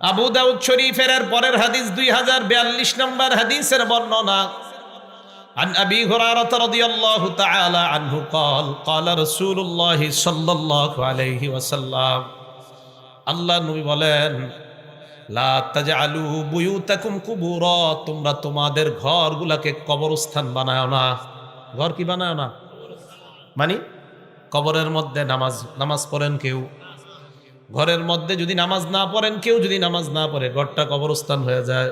আবু দাউদ শরীফের এর পরের হাদিস দুই হাজার বিয়াল্লিশ নম্বর হাদিসের বর্ণনা عن أبي هريرة رضي الله تعالى عنه قال قال رسول الله صلى الله عليه وسلم আল্লাহ নবী বলেন লা তাজআলু বুয়ুতাকুম কুবুরা তোমরা তোমাদের ঘরগুলাকে কবরস্থান বানায় না ঘর কি বানায় না মানে কবরের মধ্যে নামাজ নামাজ পড়েন কেউ ঘরের মধ্যে যদি নামাজ না পড়েন, কেউ যদি নামাজ না পড়ে, ঘরটা কবরস্থান হয়ে যায়।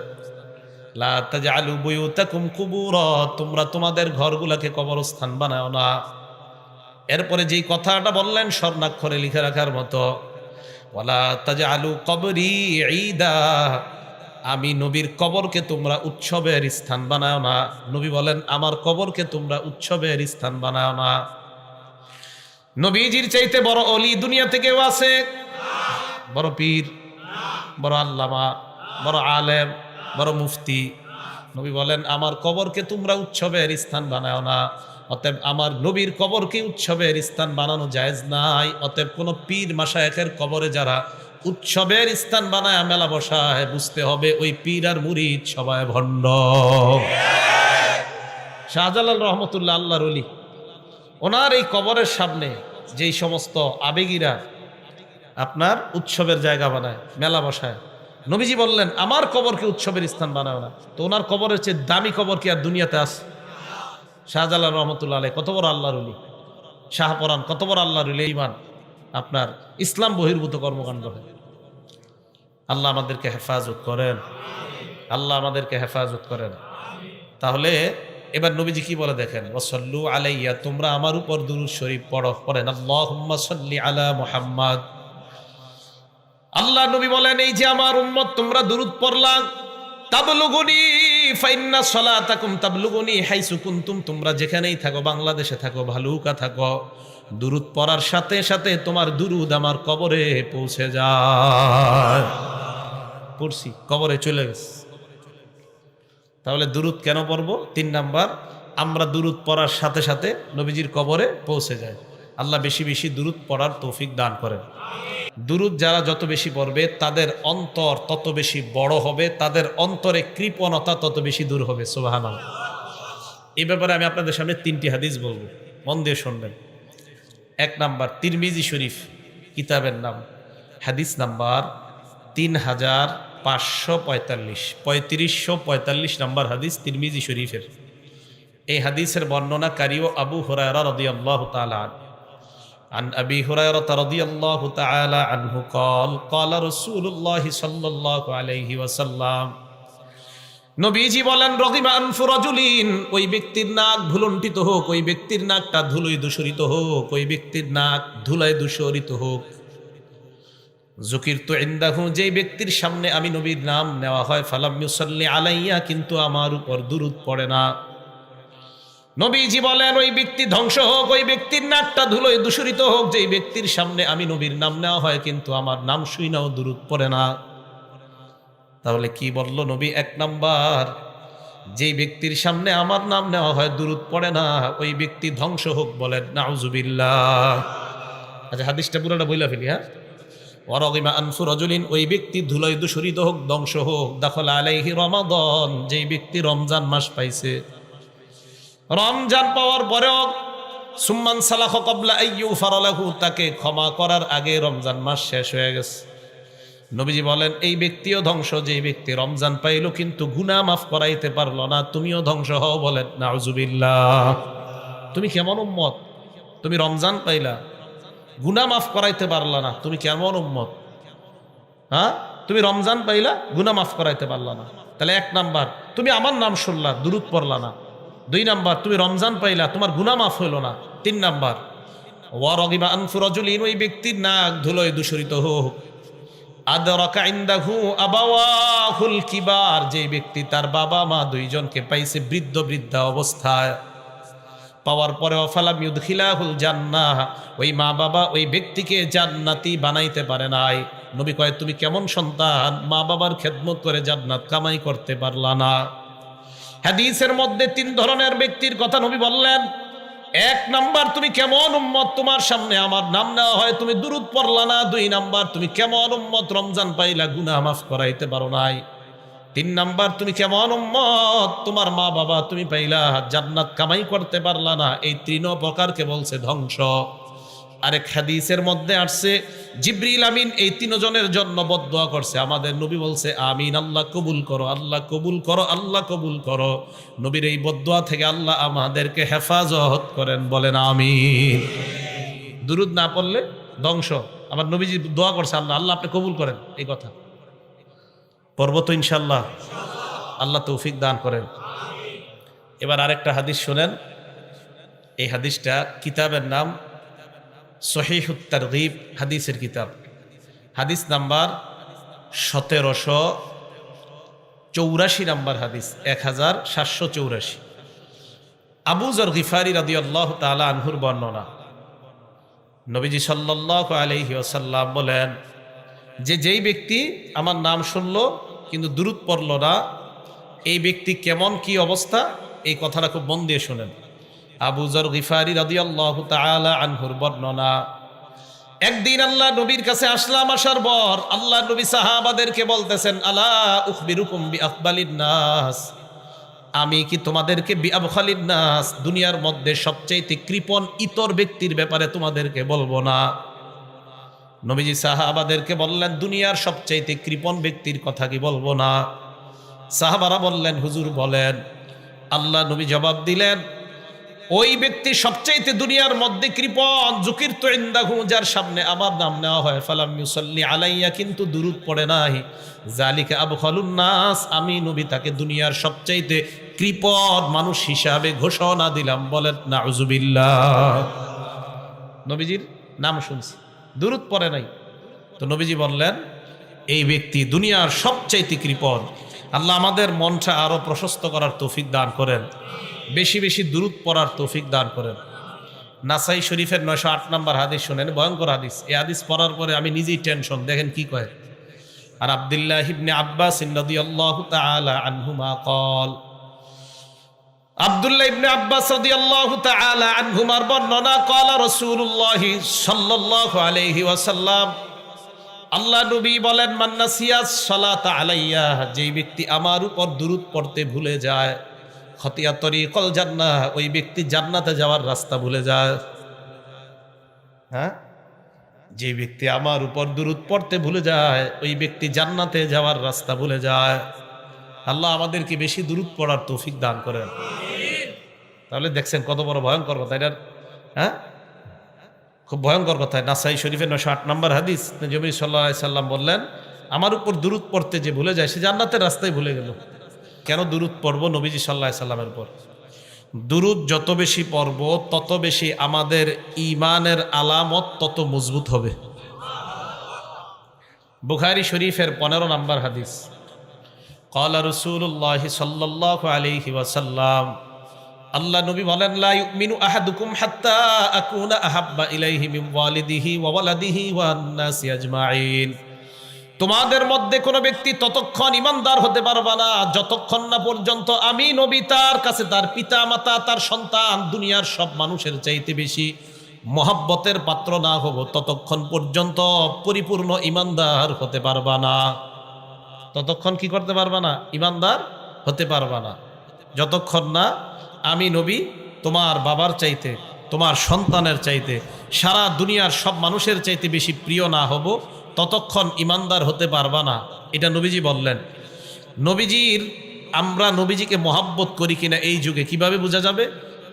লা তাজআলু বুয়ুতাকুম কুবুরা, তোমরা তোমাদের ঘরগুলাকে কবরস্থান বানাও না। এরপরে যেই কথাটা বললেন, স্বর্ণাক্ষরে লিখে রাখার মতো তাজআলু কবরি ঈদা, আমি নবীর কবরকে তোমরা উৎসবের স্থান বানাও না। নবী বলেন, আমার কবরকে তোমরা উৎসবের স্থান বানাও না। নবীজির চাইতে বড় অলি দুনিয়া থেকেও আছে। বড় পীর, বড় আল্লামা, বড় আলেম, বড় মুফতি। নবী বলেন, আমার কবরকে তোমরা উৎসবের স্থান বানাও না। অতএব আমার নবীর কবরকে উৎসবের স্থান বানানো জায়েজ নাই। অতএব কোনো পীর মাসায়েকের কবরে যারা উৎসবের স্থান বানায়, মেলা বসায়, বুঝতে হবে ওই পীর আর মুরিদ সবাই ভণ্ড। শাহজালাল রহমতুল্লাহ আল্লাহর অলি ওনার এই কবরের সামনে যেই সমস্ত আবেগীরা আপনার উৎসবের জায়গা বানায়, মেলা বসায়। নবীজি বললেন, আমার কবরকে উৎসবের স্থান বানায় না। তো ওনার কবরের চেয়ে দামি কবর কি আর দুনিয়াতে আছে? শাহজালাল রহমতুল্লাহ আলাই কত বড় আল্লাহর উলি শাহপরান কত বড় আল্লাহর উলি ইমান, আপনার ইসলাম বহির্ভূত কর্মকাণ্ড হয়। আল্লাহ আমাদেরকে হেফাজত করেন। আল্লাহ আমাদেরকে হেফাজত করেন। তাহলে এবার নবীজি কি বলে দেখেন? ওসল্লু আলাইয়া, তোমরা আমার উপর দুরুদ শরীফ পড়ো। পড়েন, আল্লাহুম্মা সাল্লি আলা মুহাম্মাদ। আল্লাহ নবী বলেন, এই যে আমার উম্মত, তোমরা দুরুদ পড়লা। তাবলুগুনি ফাইন্না সলাতাকুম তাবলুগুনি হাইসু কুনতুম। তোমরা যেখানেই থাকো, বাংলাদেশে থাকো, ভালুকা থাকো, দুরুদ পড়ার সাথে সাথে তোমার দুরুদ আমার কবরে পৌঁছে যায়। পড়ছি, কবরে চলে গেছে। তাহলে দুরুদ কেন পড়ব? তিন নাম্বার, আমরা দুরুদ পড়ার সাথে সাথে নবীজির কবরে পৌঁছে যায় আল্লাহ বেশি বেশি দুরুদ পড়ার তৌফিক দান করেন। দুরুদ যারা যত বেশি পড়বে, তাদের অন্তর তত বেশি বড় হবে, তাদের অন্তরে কৃপণতা তত বেশি দূর হবে সোবাহান এই ব্যাপারে আমি আপনাদের সামনে তিনটি হাদিস বলব, মন দিয়ে শুনবেন। এক নাম্বার, তিরমিজি শরীফ, কিতাবের নাম। হাদিস নাম্বার তিন হাজার পাঁচশো পঁয়তাল্লিশ, পঁয়ত্রিশশো পঁয়তাল্লিশ নাম্বার হাদিস তিরমিজি শরীফের। এই হাদিসের বর্ণনাকারীও আবু হরায়রা রদিয়াল্লাহ তাআলা আনহু। عن أبي هريرة رضي الله تعالى عنه قال قال رسول الله صلى الله عليه وسلم নবীজি বলেন রহিমা আনফু রাজুলিন ওই ব্যক্তির নাক ভুলন্টিত হোক ওই ব্যক্তির নাকটা ধুলোয় দূষরিত হোক ওই ব্যক্তির নাক ধুলায় দূষরিত হোক জুকির তো ইন্দাহু যেই ব্যক্তির সামনে আমি নবীর নাম নেওয়া হয় ফালাম ইউসাল্লি আলাইয়া কিন্তু আমার উপর দুরুদ পড়ে না নবীজি বলেন, ওই ব্যক্তি ধ্বংস হোক, ওই ব্যক্তির নাকটা ধুলোয় দূষরিত হোক, যেই ব্যক্তির সামনে আমি নবীর নাম নেওয়া হয়, কিন্তু আমার নাম শুই নাও দূরত পড়ে না। তাহলে কি বলল নবী এক নাম্বার? যেই ব্যক্তির সামনে আমার নাম নেওয়া হয় দূরত পড়ে না, ওই ব্যক্তি ধ্বংস হোক বলেন, নাউজুবিল্লাহ। আচ্ছা হাদিসটা পুরোটা বইলা ফেলি হ্যাঁ? ওয়ারগিমা আনফু রজুলিন, ওই ব্যক্তি ধুলোয় দূষরিত হোক, ধ্বংস হোক, দখল আলাইহি রমাদন, যেই ব্যক্তি রমজান মাস পাইছে রমজান পাওয়ার পরেও সুম্মান সালাহ কবলা আইয়ু ফারালাহু, তাকে ক্ষমা করার আগে রমজান মাস শেষ হয়ে গেছে। নবীজি বলেন, এই ব্যক্তিও ধ্বংস যে ব্যক্তি রমজান পাইলো কিন্তু গুনা মাফ করাইতে পারল না, তুমিও ধ্বংস হও বলেন। নাউজুবিল্লাহ। তুমি কেমন উম্মত? তুমি রমজান পাইলা গুনা মাফ করাইতে পারলা না, তুমি কেমন উম্মত? হ্যাঁ? তুমি রমজান পাইলা গুনা মাফ করাইতে পারলা না। তাহলে এক নাম্বার, তুমি আমার নাম শুনলা, দুরুদ পড়লা না। দুই নাম্বার, তুমি রমজান পাইলা, তোমার গুনা মাফ হইল না। তিন নাম্বার ওয়ারগিমা আনফু রাজুলিন, ওই ব্যক্তির নাক ধুলোয় দূষরিত হোক। আদরাকা ইনদাহু আবাওয়াহুল কিবার, যে ব্যক্তি তার বাবা মা দুইজনকে পাইছে বৃদ্ধ বৃদ্ধা অবস্থায়। পাওয়ার পরে অফালাম ইউদখিলাহুল জান্নাহ, ওই মা বাবা ওই ব্যক্তিকে জান্নাতি বানাইতে পারে নাই। নবী কয়, তুমি কেমন সন্তান? মা বাবার খেদমত করে জান্নাত কামাই করতে পারলা না। হাদিসের মধ্যে তিন ধরনের ব্যক্তির কথা নবী বললেন। এক নাম্বার, তুমি কেমন উম্মত? তোমার সামনে আমার নাম নেওয়া হয়, তুমি দূরত পড়লা না? দুই নাম্বার, তুমি কেমন উম্মত? রমজান পাইলা, গুনাহ মাফ করাইতে পারো নাই। তিন নাম্বার, তুমি কেমন উম্মত? তোমার মা বাবা তুমি পাইলা, জান্নাত কামাই করতে পারলা না। এই তৃণ প্রকারকে বলছে ধ্বংস। আরেক হাদিসের মধ্যে আসছে, জিব্রিল আমিন এই তিনজনের জন্য বদদোয়া করছে। আমাদের নবী বলছে, আমিন, আল্লাহ কবুল করো, আল্লাহ কবুল করো, আল্লাহ কবুল করো। নবীর এই বদদোয়া থেকে আল্লাহ আমাদেরকে হেফাজত করেন, বলেন, আমিন। দুরুদ না পড়লে ধ্বংস। আমার নবীজি দোয়া করছে আল্লাহ আল্লাহ আপনি কবুল করেন। এই কথা। পর্ব তো ইনশাল্লাহ আল্লাহ তৌফিক দান করেন। এবার আরেকটা হাদিস শোনেন। এই হাদিসটা কিতাবের নাম সহিহুত তারগিব হাদিসের কিতাব। হাদিস নাম্বার সতেরোশো চৌরাশি নাম্বার হাদিস এক হাজার সাতশো চৌরাশি। আবুজর গিফারি রাদি আল্লাহ তালা আনহুর বর্ণনা। নবীজি সাল্লাহ আলহি ওসাল্লাম বলেন, যে যেই ব্যক্তি আমার নাম শুনল কিন্তু দূরত পড়ল না, এই ব্যক্তি কেমন কি অবস্থা? এই কথাটা খুব মন দিয়ে শোনেন। আবু জর গিফারি রাদিয়াল্লাহু তাআলা আনহুর বর্ণনা, একদিন আল্লাহ নবীর কাছে আসলাম, আসার পর আল্লাহ নবী সাহাবাদেরকে বলতেছেন, আলা নাস? আমি কি তোমাদেরকে নাস? দুনিয়ার মধ্যে সবচেয়ে কৃপণ ইতর ব্যক্তির ব্যাপারে তোমাদেরকে বলব না। নবীজি সাহাবাদেরকে বললেন, দুনিয়ার সবচাইতে কৃপণ ব্যক্তির কথা কি বলব না? সাহাবারা বললেন, হুজুর বলেন। আল্লাহ নবী জবাব দিলেন ওই ব্যক্তি সবচাইতে দুনিয়ার মধ্যে কৃপণ জুকির তো ইন্দাহু, যার সামনে আমার নাম নেওয়া হয়। ফালাম ইউসাল্লি আলাইয়া, কিন্তু দুরুদ পড়ে নাই। জালিকে আবু নাস, আমি নবী তাকে দুনিয়ার সবচাইতে কৃপণ মানুষ হিসাবে ঘোষণা দিলাম। বলেন, নাউজুবিল্লাহ। নবীজির নাম শুনছি। দূরত পড়ে নাই। তো নবীজি বললেন, এই ব্যক্তি দুনিয়ার সবচাইতে কৃপণ। আল্লাহ আমাদের মনটা আরও প্রশস্ত করার তৌফিক দান করেন। বেশি বেশি দূরত পড়ার তৌফিক দান করেন। নাসাই শরীফের নয়শো আট নম্বর হাদিস শোনেন, ভয়ঙ্কর হাদিস। এই হাদিস পড়ার পরে আমি নিজেই টেনশন দেখেন কি কয়। আর আবদুল্লাহ ইবনে আব্বাস রাদিয়াল্লাহু তাআলা আনহুমা কল আব্দুল্লাহ ইবনে আব্বাস রাদিয়াল্লাহু তাআলা আনহুমার বর্ণনা কলা রাসূলুল্লাহ সাল্লাল্লাহু আলাইহি ওয়াসাল্লাম, আল্লাহ নবী বলেন মান্নাসিয়াস সালাত আলাইয়া যেই ব্যক্তি আমার উপর দুরুদ পড়তে ভুলে যায় খতিয়া তরিকল জান্নাহ, ওই ব্যক্তি জান্নাতে যাওয়ার রাস্তা ভুলে যায়। হ্যাঁ? যে ব্যক্তি আমার উপর দুরূদ পড়তে ভুলে যায়, ওই ব্যক্তি জান্নাতে যাওয়ার রাস্তা ভুলে যায়। আল্লাহ আমাদেরকে বেশি দূরত পড়ার তৌফিক দান করেন। তাহলে দেখছেন কত বড় ভয়ঙ্কর কথা, এটার হ্যাঁ? খুব ভয়ঙ্কর কথা, নাসাই শরীফের নশো আট নম্বর হাদিস জমি সাল্লাহ সাল্লাম বললেন, আমার উপর দূরত পড়তে যে ভুলে যায়, সে জান্নাতের রাস্তায় ভুলে গেল। কেন দুরুদ পর্ব নবীজি সাল্লাহ সাল্লামের পর দুরুদ যত বেশি পর্ব তত বেশি আমাদের ইমানের আলামত তত মজবুত হবে। বুখারি শরীফের পনেরো নম্বর হাদিস। কলা রসুল্লাহ সাল্লাহ আলি ওয়াসাল্লাম, আল্লাহ নবী বলেন মিনু ইউমিনু আহাদুকুম হাত্তা আকুনা আহাব্বা ইলাইহি মিন ওয়ালিদিহি ওয়া ওয়ালাদিহি ওয়া নাসি আজমাইন। তোমাদের মধ্যে কোনো ব্যক্তি ততক্ষণ ইমানদার হতে পারবে না। যতক্ষণ না পর্যন্ত আমি নবী, তার কাছে তার পিতা মাতা তার সন্তান, দুনিয়ার সব মানুষের চাইতে বেশি মহাব্বতের পাত্র না হব, ততক্ষণ পর্যন্ত পরিপূর্ণ ইমানদার হতে পারবা না। ততক্ষণ কি করতে পারবা না? ইমানদার হতে পারবা না। যতক্ষণ না আমি নবী, তোমার বাবার চাইতে, তোমার সন্তানের চাইতে, সারা দুনিয়ার সব মানুষের চাইতে বেশি প্রিয় না হব ততক্ষণ ইমানদার হতে পারবা না। এটা নবীজি বললেন। নবীজির, আমরা নবীজিকে মহাব্বত করি কিনা এই যুগে কীভাবে বোঝা যাবে?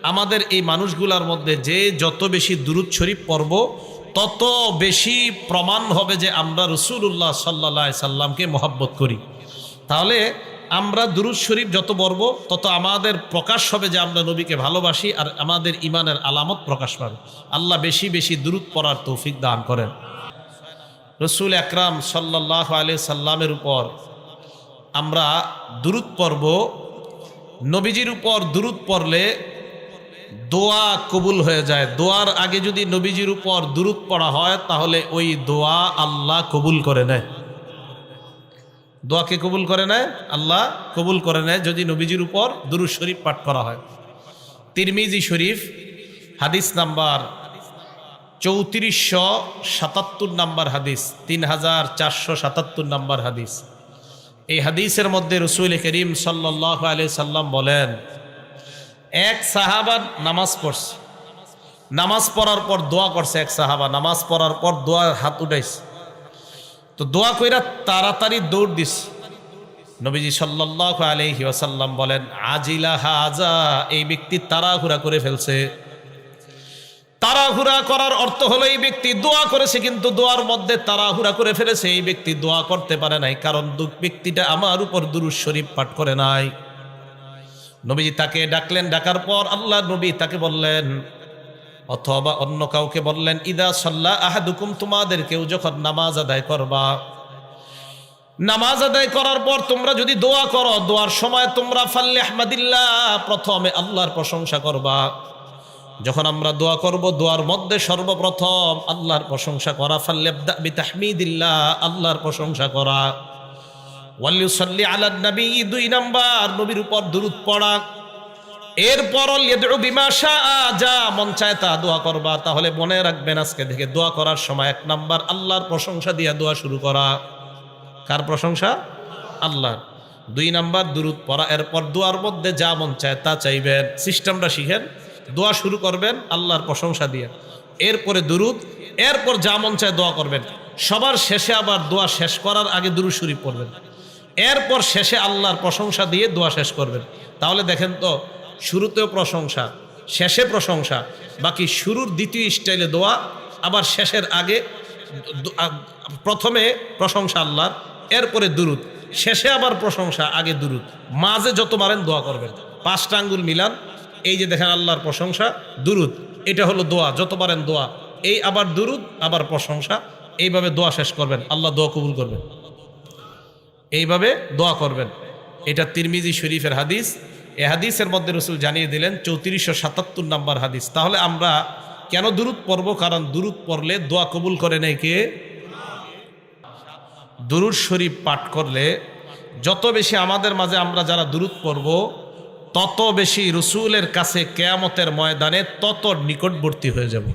আমাদের এই মানুষগুলার মধ্যে যে যত বেশি দুরুদ শরীফ পর্ব তত বেশি প্রমাণ হবে যে আমরা রসুল্লাহ সাল্লা সাল্লামকে মহাব্বত করি। তাহলে আমরা দুরুদ শরীফ যত বর্ব তত আমাদের প্রকাশ হবে যে আমরা নবীকে ভালোবাসি আর আমাদের ইমানের আলামত প্রকাশ পাবে। আল্লাহ বেশি বেশি দুরুদ পড়ার তৌফিক দান করেন। রসুল আকরাম সাল্লাহ আলি সাল্লামের উপর আমরা দুরুদ পর্ব নবীজির উপর দুরুদ পড়লে দোয়া কবুল হয়ে যায়। দোয়ার আগে যদি নবীজির উপর দুরুদ পড়া হয়, তাহলে ওই দোয়া আল্লাহ কবুল করে নেয়। দোয়াকে কবুল করে নেয়? আল্লাহ কবুল করে নেয় যদি নবীজির উপর দুরুদ শরীফ পাঠ করা হয়। তিরমিজি শরীফ, হাদিস নাম্বার চৌত্রিশশো সাতাত্তর নাম্বার হাদিস তিন হাজার চারশো সাতাত্তর নাম্বার হাদিস। এই হাদিসের মধ্যে রসুল করিম সাল্লাহ আলি সাল্লাম বলেন, এক সাহাবা নামাজ পড়ছে। নামাজ পড়ার পর দোয়া করছে এক সাহাবা, নামাজ পড়ার পর দোয়া হাত উঠাইছে। তো দোয়া কইরা তাড়াতাড়ি দৌড় দিস নবীজি সাল্লাহ আলহি ওয়াসাল্লাম বলেন, আজিলা হাজা, এই ব্যক্তি তাড়াহুড়া করে ফেলছে। তাড়াহুড়া করার অর্থ হলো এই ব্যক্তি দোয়া করেছে, কিন্তু দোয়ার মধ্যে তাড়াহুড়া করে ফেলেছে, এই ব্যক্তি দোয়া করতে পারে নাই, কারণ ব্যক্তিটা আমার উপর দুরুজ শরীফ পাঠ করে নাই। নবীজি তাকে ডাকলেন, ডাকার পর আল্লাহ নবী তাকে বললেন, অথবা অন্য কাউকে বললেন, ইদা সাল্লাহ আহাদুকুম তোমাদের কেউ যখন নামাজ আদায় করবা। নামাজ আদায় করার পর তোমরা যদি দোয়া করো, দোয়ার সময় তোমরা ফাল্লে আহমদিল্লাহ প্রথমে আল্লাহর প্রশংসা করবা। যখন আমরা দোয়া করব, দোয়ার মধ্যে সর্বপ্রথম আল্লাহর প্রশংসা করা ফাল্লে তাহমিদিল্লাহ আল্লাহর প্রশংসা করা। দুই নাম্বার উপর দুরুদ পড়া। এরপর যা মন চায় তা দোয়া করবা। তাহলে মনে রাখবেন আজকে দোয়া করার সময় এক নাম্বার, আল্লাহর প্রশংসা দিয়া দোয়া শুরু করা। কার প্রশংসা? আল্লাহ দুই নাম্বার, দুরুদ পড়া। এরপর দোয়ার মধ্যে যা মন চায় তা চাইবেন। সিস্টেমটা শিখেন। দোয়া শুরু করবেন, আল্লাহর প্রশংসা দিয়ে। এরপরে দুরুদ, এরপর যা মন চায় দোয়া করবেন। সবার শেষে আবার দোয়া শেষ করার আগে দুরুদ শরীফ পড়বেন। এরপর শেষে আল্লাহর প্রশংসা দিয়ে দোয়া শেষ করবেন। তাহলে দেখেন তো, শুরুতেও প্রশংসা, শেষে প্রশংসা, বাকি শুরুর দ্বিতীয় স্টাইলে দোয়া, আবার শেষের আগে প্রথমে প্রশংসা আল্লাহর, এরপরে দুরুদ। শেষে আবার প্রশংসা, আগে দুরুদ। মাঝে যত মারেন দোয়া করবেন। পাঁচটা আঙ্গুল মিলান এই যে দেখেন আল্লাহর প্রশংসা, দুরুদ, এটা হলো দোয়া যত পারেন দোয়া। এই আবার দুরুদ, আবার প্রশংসা, এইভাবে দোয়া শেষ করবেন, আল্লাহ দোয়া কবুল করবেন। এইভাবে দোয়া করবেন। এটা তিরমিজি শরীফের হাদিস। এ হাদিসের মধ্যে রসুল জানিয়ে দিলেন, চৌত্রিশশো সাতাত্তর নাম্বার হাদিস। তাহলে আমরা কেন দুরুদ পড়ব? কারণ দুরুদ পড়লে দোয়া কবুল করে নেই কে? দুরুদ শরীফ পাঠ করলে যত বেশি আমাদের মাঝে আমরা যারা দুরুদ পড়ব তত বেশি রসুলের কাছে কেয়ামতের ময়দানে তত নিকটবর্তী হয়ে যাব।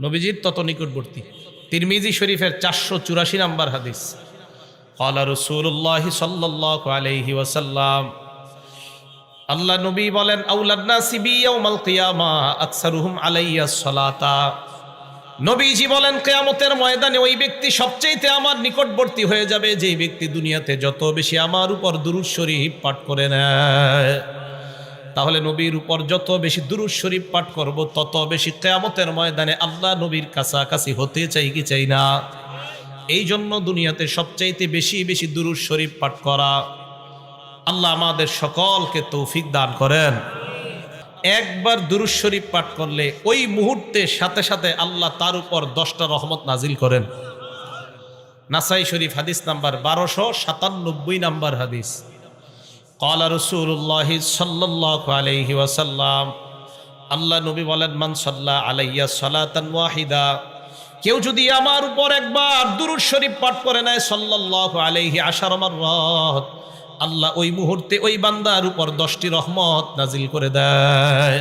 নবীজির তত নিকটবর্তী। তিরমিজি শরীফের চারশো চুরাশি নাম্বার হাদিস। কলা রসুল্লাহ সাল্লি ওসাল্লাম আল্লাহ নবী বলেন আউলান্না সিবি ইয়াউমাল আলাইয়া সলাতা। নবীজি বলেন, কেয়ামতের ময়দানে ওই ব্যক্তি সবচেয়েতে আমার নিকটবর্তী হয়ে যাবে। যে ব্যক্তি দুনিয়াতে যত বেশি আমার উপর দুরুদ শরীফ পাঠ করে নেয়, তাহলে নবীর উপর যত বেশি দুরুদ শরীফ পাঠ করব, তত বেশি কেয়ামতের ময়দানে আল্লাহ নবীর কাছাকাছি হতে চাই কি চাই না। এই জন্য দুনিয়াতে সবচাইতে বেশি বেশি দুরুদ শরীফ পাঠ করা আল্লাহ আমাদের সকলকে তৌফিক দান করেন। একবার দুরুদ শরীফ পাঠ করলে ওই মুহূর্তে সাথে সাথে আল্লাহ তার উপর দশটা রহমত নাজিল করেন। নাসাই শরীফ হাদিস নাম্বার বারোশো সাতানব্বই নাম্বার হাদিস। কলা রসুল্লাহ সাল্লাহ আলহি ওয়াসাল্লাম, আল্লাহ নবী বলেন, মান সাল্লাহ আলাইয়া সালাতান ওয়াহিদা। কেউ যদি আমার উপর একবার দুরুদ শরীফ পাঠ করে নেয় সাল্লাহ আলাইহি আশার আমার রহমত আল্লাহ ওই মুহূর্তে ওই বান্দার উপর দশটি রহমত নাজিল করে দেয়।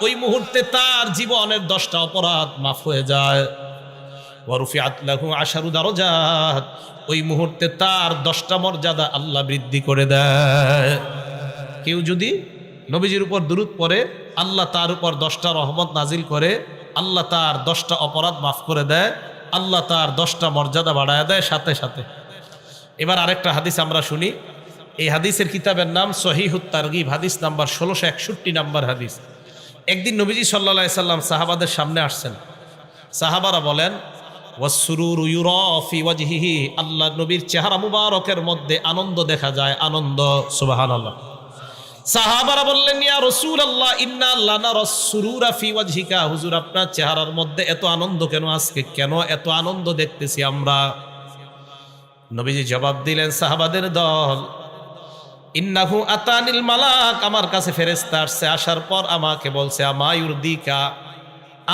ওই মুহূর্তে তার জীবনের দশটা অপরাধ মাফ হয়ে যায়। ওই মুহূর্তে তার দশটা মর্যাদা আল্লাহ বৃদ্ধি করে দেয়। কেউ যদি নবীজির উপর দুরুদ পরে আল্লাহ তার উপর দশটা রহমত নাজিল করে, আল্লাহ তার দশটা অপরাধ মাফ করে দেয়, আল্লাহ তার দশটা মর্যাদা বাড়ায় দেয় সাথে সাথে। এবার আরেকটা হাদিস আমরা শুনি। এই হাদিসের কিতাবের নাম সহিহুত তারগিব, হাদিস নাম্বার ষোলোশো একষট্টি নাম্বার হাদিস। একদিন নবীজি সাল্লা সাল্লাম সাহাবাদের সামনে আসছেন। সাহাবারা বলেন ওয়াসুরুর ইউরফি ওয়াজহিহি, আল্লাহ নবীর চেহারা মুবারকের মধ্যে আনন্দ দেখা যায়, আনন্দ, সুবহানাল্লাহ। সাহাবারা বললেন, ইয়া রসুল আল্লাহ ইন্না লানা রসুরুরা ফি ওয়াজহিকা। হুজুর, আপনার চেহারার মধ্যে এত আনন্দ কেন আজকে? কেন এত আনন্দ দেখতেছি আমরা? নবীজি জবাব দিলেন, সাহাবাদের দল, ইন্নাহু আতানিল মালাক, আমার কাছে ফেরেস্তা আসছে, আসার পর আমাকে বলছে আমায়ুর দিকা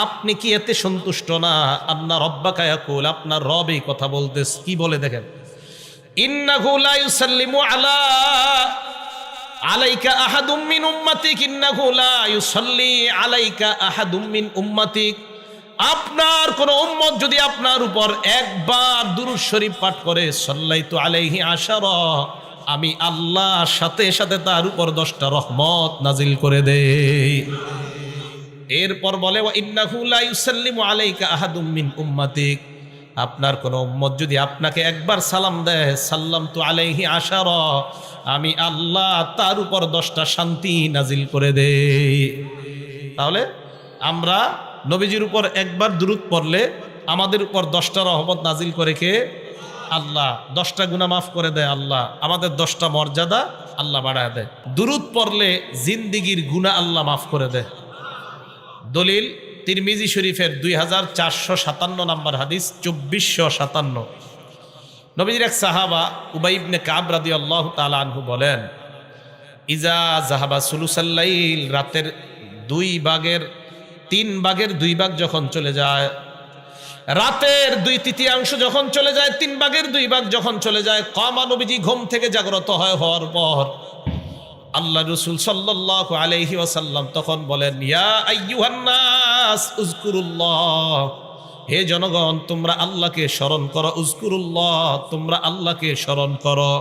আপনি কি এতে সন্তুষ্ট না? আপনার রব্বা কায়াকুল আপনার রব কথা বলতেস কি বলে দেখেন, ইন্নাহু লা ইউসাল্লিমু আলা, আলাইকা আহাদুম মিন উম্মাতিক, ইন্নাহু লা ইউসাল্লি আলাইকা আহাদুম মিন উম্মাতিক। আপনার কোন উম্মত যদি আপনার উপর একবার দুরূদ শরীফ পাঠ করে, সাল্লাইতু আলাইহি আশারা, আমি আল্লাহর সাথে সাথে তার উপর দশটা রহমত নাজিল করে দেই। এরপর বলে উম্মাতিক। আপনার কোন উম্মত যদি আপনাকে একবার সালাম দেয় সাল্লাম তো আলাইহি আশার, আমি আল্লাহ তার উপর দশটা শান্তি নাজিল করে দেই। তাহলে আমরা নবীজির উপর একবার দূরত পড়লে আমাদের উপর দশটা রহমত নাজিল করে কে? আল্লাহ। দশটা গুণা মাফ করে দেয় আল্লাহ। আমাদের দশটা মর্যাদা আল্লাহ বাড়ায় দেয়। দূরত পড়লে জিন্দিগির গুণা আল্লাহ মাফ করে দেয়। দলিল, তিরমিজি শরীফের দুই হাজার চারশো সাতান্ন নম্বর হাদিস, চব্বিশশো সাতান্ন। নবীজির এক সাহাবা উবাইবনে কাব রাদি আল্লাহ তালা বলেন, ইজা জাহাবা সুলুসাল্লাইল রাতের দুই ভাগের তিন ভাগের দুই ভাগ যখন চলে যায়, রাতের দুই তৃতীয়াংশ যখন চলে যায়, তিন ভাগের দুই ভাগ যখন চলে যায়, কমা নবীজি ঘুম থেকে জাগ্রত হয় হওয়ার পর আল্লাহ রসুল সাল্লাহ আলহি ওয়াসাল্লাম তখন বলেন হে জনগণ, তোমরা আল্লাহকে স্মরণ করো উজকুরুল্লাহ তোমরা আল্লাহকে স্মরণ করো।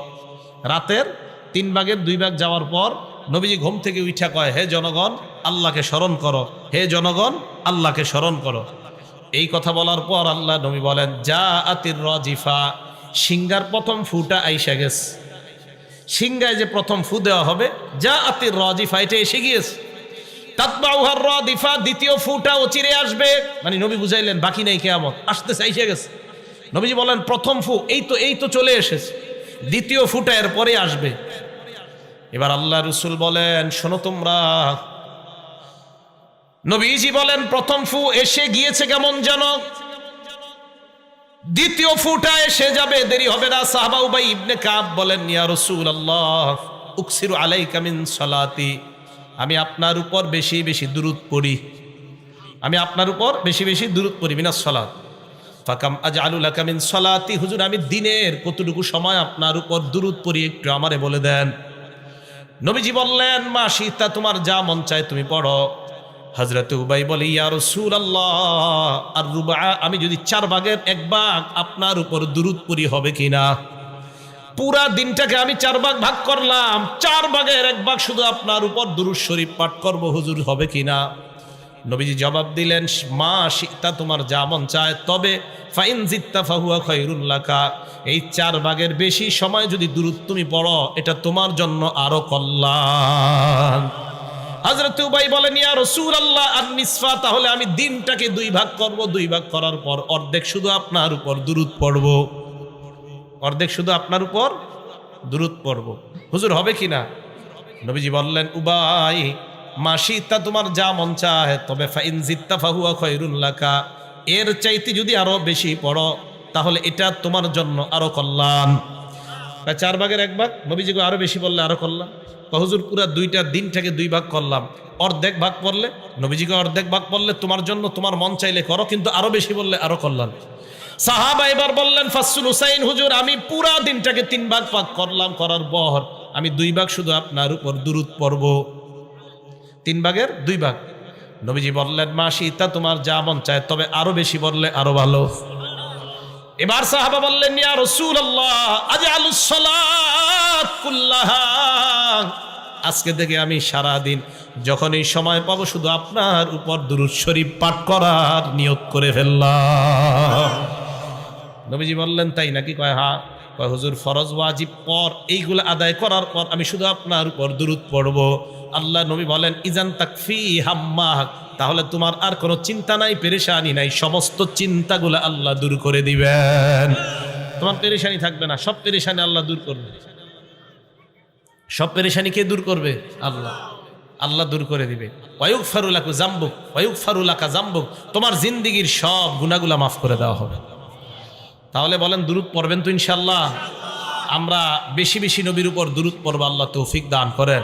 রাতের তিন ভাগের দুই ভাগ যাওয়ার পর নবীজি ঘুম থেকে উঠা কয়, হে জনগণ, আল্লাহকে স্মরণ করো। হে জনগণ, আল্লাহকে স্মরণ করো। এই কথা বলার পর আল্লাহ নবী বলেন, যা আতির রাজিফা সিঙ্গার প্রথম ফুটা আইসা গেছে। সিংগায় যে প্রথম ফু দেওয়া হবে, যা আতির রজিফা এটা এসে গিয়েছে। তাতবাউহার রদিফা দ্বিতীয় ফুটা ও চিরে আসবে। মানে নবী বুঝাইলেন, বাকি নেই কেয়ামত, আসতে চাইছে গেছে। নবীজি বলেন, প্রথম ফু, এই তো এই তো চলে এসেছে। দ্বিতীয় ফুটা এর পরে আসবে। এবার আল্লাহ রসুল বলেন, শোনো তোমরা। নবীজি বলেন, প্রথম ফু এসে গিয়েছে কেমন জানো দ্বিতীয় ফুটা এসে যাবে, দেরি হবে না। সাহাবা উবাই ইবনে কাব বলেন, ইয়া রসুল আল্লাহ উকসিরু আলাই মিন সালাতি। আমি আপনার উপর বেশি বেশি দূরত পড়ি। আমি আপনার উপর বেশি বেশি দূরত পড়ি, মিনাস সালাত। ফাকাম আজ আলুল কামিন সলাতি। হুজুর, আমি দিনের কতটুকু সময় আপনার উপর দূরত পড়ি, একটু আমারে বলে দেন। নবীজি বললেন, মা সীতা, তোমার যা মন চায় তুমি পড়ো। হজরত উবাই বলে, ইয়া রসুল আল্লাহ আর রুবা আমি যদি চার ভাগের এক ভাগ আপনার উপর দূরত পরি হবে কিনা? পুরা দিনটাকে আমি চার ভাগ ভাগ করলাম, চার ভাগের এক ভাগ শুধু আপনার উপর দুরুদ শরীফ পাঠ করব হুজুর, হবে কিনা? নবীজি জবাব দিলেন, মা সীতা তোমার যা মন চায় তবে ফাইন জিত্তা ফাহুয়া খৈরুল্লাকা এই চার ভাগের বেশি সময় যদি দূরত তুমি পড়ো, এটা তোমার জন্য আরও কল্যাণ। হজরত উবাই বলেন, ইয়া রসুল আল্লাহ আর নিসফা, তাহলে আমি দিনটাকে দুই ভাগ করব, দুই ভাগ করার পর অর্ধেক শুধু আপনার উপর দূরত পড়ব। অর্ধেক শুধু আপনার উপর দূরত পড়ব। হুজুর, হবে কি না নবীজি বললেন, উবাই মাসি তা তোমার যা মন চায়, তবে ফাইন জিত্তা ফাহুয়া খৈরুল্লাকা এর চাইতে যদি আরও বেশি পড়ো, তাহলে এটা তোমার জন্য আরও কল্যাণ। চার ভাগের এক ভাগ, নবীজিকে আরও বেশি বললে আরও কল্যাণ। হুজুর পুরা দুইটা দিনটাকে দুই ভাগ করলাম। অর্ধেক ভাগ পড়লে, নবীজিকে অর্ধেক ভাগ পড়লে তোমার জন্য তোমার মন চাইলে করো, কিন্তু আরও বেশি বললে আরও কল্যাণ। সাহাবা এবার বললেন ফাসুল হুসাইন, হুজুর, আমি পুরা দিনটাকে তিন ভাগ ভাগ করলাম, করার পর আমি দুই ভাগ শুধু আপনার উপর দূরত পড়ব। তিন ভাগের দুই ভাগ। নবীজি বললেন, মা সীতা, তোমার যা মন চায়, তবে আরও বেশি বললে আরও ভালো। এবার সাহাবা বললেন, ইয়া রাসূলুল্লাহ আজআলুস সালাত কুল্লাহা। আজকে থেকে আমি সারা দিন যখন এই সময় পাবো, শুধু আপনার উপর দুরুদ শরীফ পাঠ করার নিয়ত করে ফেললাম। নবীজি বললেন, তাই নাকি? কয় হা কয় হুজুর, ফরজ ওয়াজিব পর, এইগুলো আদায় করার পর আমি শুধু আপনার উপর দুরুদ পড়ব। আল্লাহ নবী বলেন, ইজান তাকফি হাম্মাহ। তাহলে তোমার আর কোনো চিন্তা নাই, পেরেশানি নাই, সমস্ত চিন্তাগুলো আল্লাহ দূর করে দিবেন। তোমার পেরেশানি থাকবে না, সব পেরেশানি আল্লাহ দূর করবে। সব পেরেশানি কে দূর করবে? আল্লাহ। আল্লাহ দূর করে দিবে। ওয়ুক ফারুলাকু জাম্বুক ওয়ুক ফারুলাকা জাম্বুক তোমার জিন্দিগির সব গুণাগুলা মাফ করে দেওয়া হবে। তাহলে বলেন দূরত পড়বেন তো ইনশাল্লাহ আমরা বেশি বেশি নবীর উপর দূরত পড়ব, আল্লাহ তৌফিক দান করেন।